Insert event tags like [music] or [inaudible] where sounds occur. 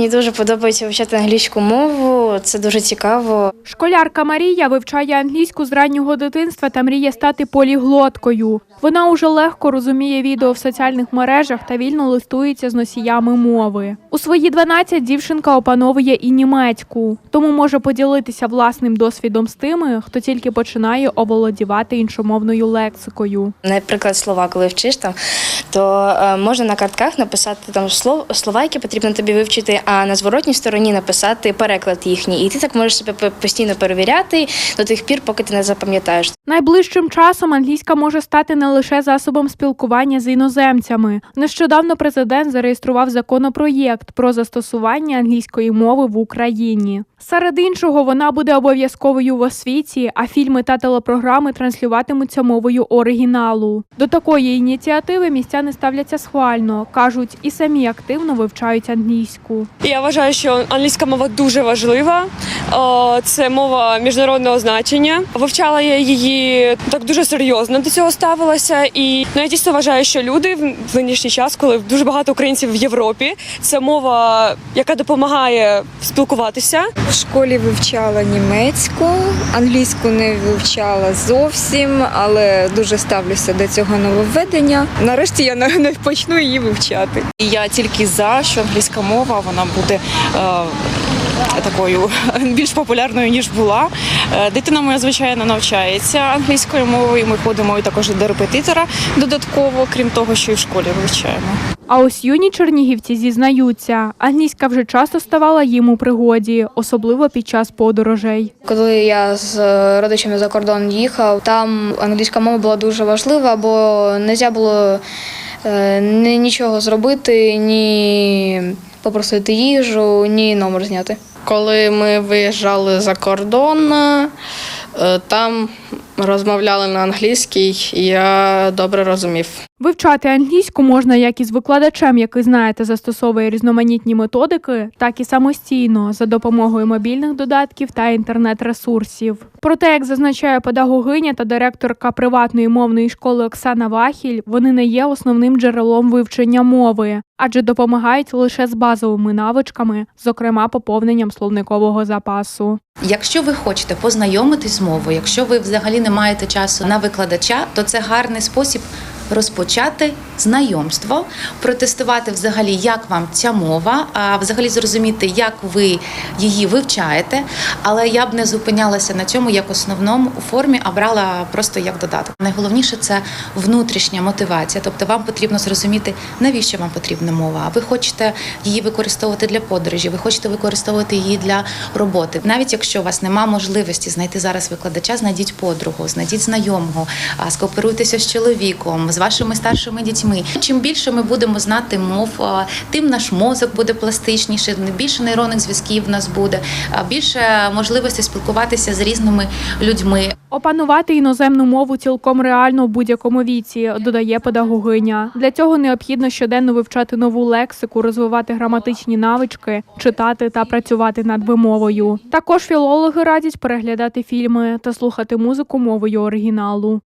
Мені дуже подобається вивчати англійську мову. Це дуже цікаво. Школярка Марія вивчає англійську з раннього дитинства та мріє стати поліглоткою. Вона уже легко розуміє відео в соціальних мережах та вільно листується з носіями мови. У свої 12 дівчинка опановує і німецьку, тому може поділитися власним досвідом з тими, хто тільки починає оволодівати іншомовною лексикою. Наприклад, слова, коли вчиш там, то е, можна на картках написати там слов, слова, які потрібно тобі вивчити, а на зворотній стороні написати переклад їхній. І ти так можеш себе постійно перевіряти до тих пір, поки ти не запам'ятаєш. Найближчим часом англійська може стати не лише засобом спілкування з іноземцями. Нещодавно президент зареєстрував законопроєкт про застосування англійської мови в Україні. Серед іншого, вона буде обов'язковою в освіті, а фільми та телепрограми транслюватимуться мовою оригіналу. До такої ініціативи містяни ставляться схвально, кажуть, і самі активно вивчають англійську. Я вважаю, що англійська мова дуже важлива. Це мова міжнародного значення. Вивчала я її так дуже серйозно до цього ставилася. І ну, я дійсно вважаю, що люди в нинішній час, коли дуже багато українців в Європі, це мова, яка допомагає спілкуватися. В школі вивчала німецьку, англійську не вивчала зовсім, але дуже ставлюся до цього нововведення. Нарешті я на- [laughs] почну її вивчати. І я тільки за, що англійська мова вона буде е, такою [laughs] більш популярною ніж була. Е, Дитина моя звичайно навчається англійською мовою. Ми ходимо і також до репетитора додатково, крім того, що і в школі вивчаємо. А ось юні чернігівці зізнаються, англійська вже часто ставала їм у пригоді, особливо під час подорожей. Коли я з е, родичами за кордон їхав, там англійська мова була дуже важлива, бо не можна було нічого зробити, ні попросити їжу, ні номер зняти. Коли ми виїжджали за кордон, е, там розмовляли на англійській, і я добре розумів. Вивчати англійську можна як із викладачем, який знає та застосовує різноманітні методики, так і самостійно за допомогою мобільних додатків та інтернет-ресурсів. Проте, як зазначає педагогиня та директорка приватної мовної школи Оксана Вахіль, вони не є основним джерелом вивчення мови, адже допомагають лише з базовими навичками, зокрема поповненням словникового запасу. Якщо ви хочете познайомитись з мовою, якщо ви взагалі не маєте часу на викладача, то це гарний спосіб розпочати знайомство, протестувати взагалі, як вам ця мова, а взагалі зрозуміти, як ви її вивчаєте. Але я б не зупинялася на цьому як основному у формі, а брала просто як додаток. Найголовніше це внутрішня мотивація. Тобто вам потрібно зрозуміти, навіщо вам потрібна мова. Ви хочете її використовувати для подорожі, ви хочете використовувати її для роботи. Навіть якщо у вас немає можливості знайти зараз викладача, знайдіть подругу, знайдіть знайомого, скооперуйтеся з чоловіком, з вашими старшими дітьми. Чим більше ми будемо знати мов, тим наш мозок буде пластичніше, більше нейронних зв'язків в нас буде, більше можливостей спілкуватися з різними людьми. Опанувати іноземну мову цілком реально в будь-якому віці, додає педагогиня. Для цього необхідно щоденно вивчати нову лексику, розвивати граматичні навички, читати та працювати над вимовою. Також філологи радять переглядати фільми та слухати музику мовою оригіналу.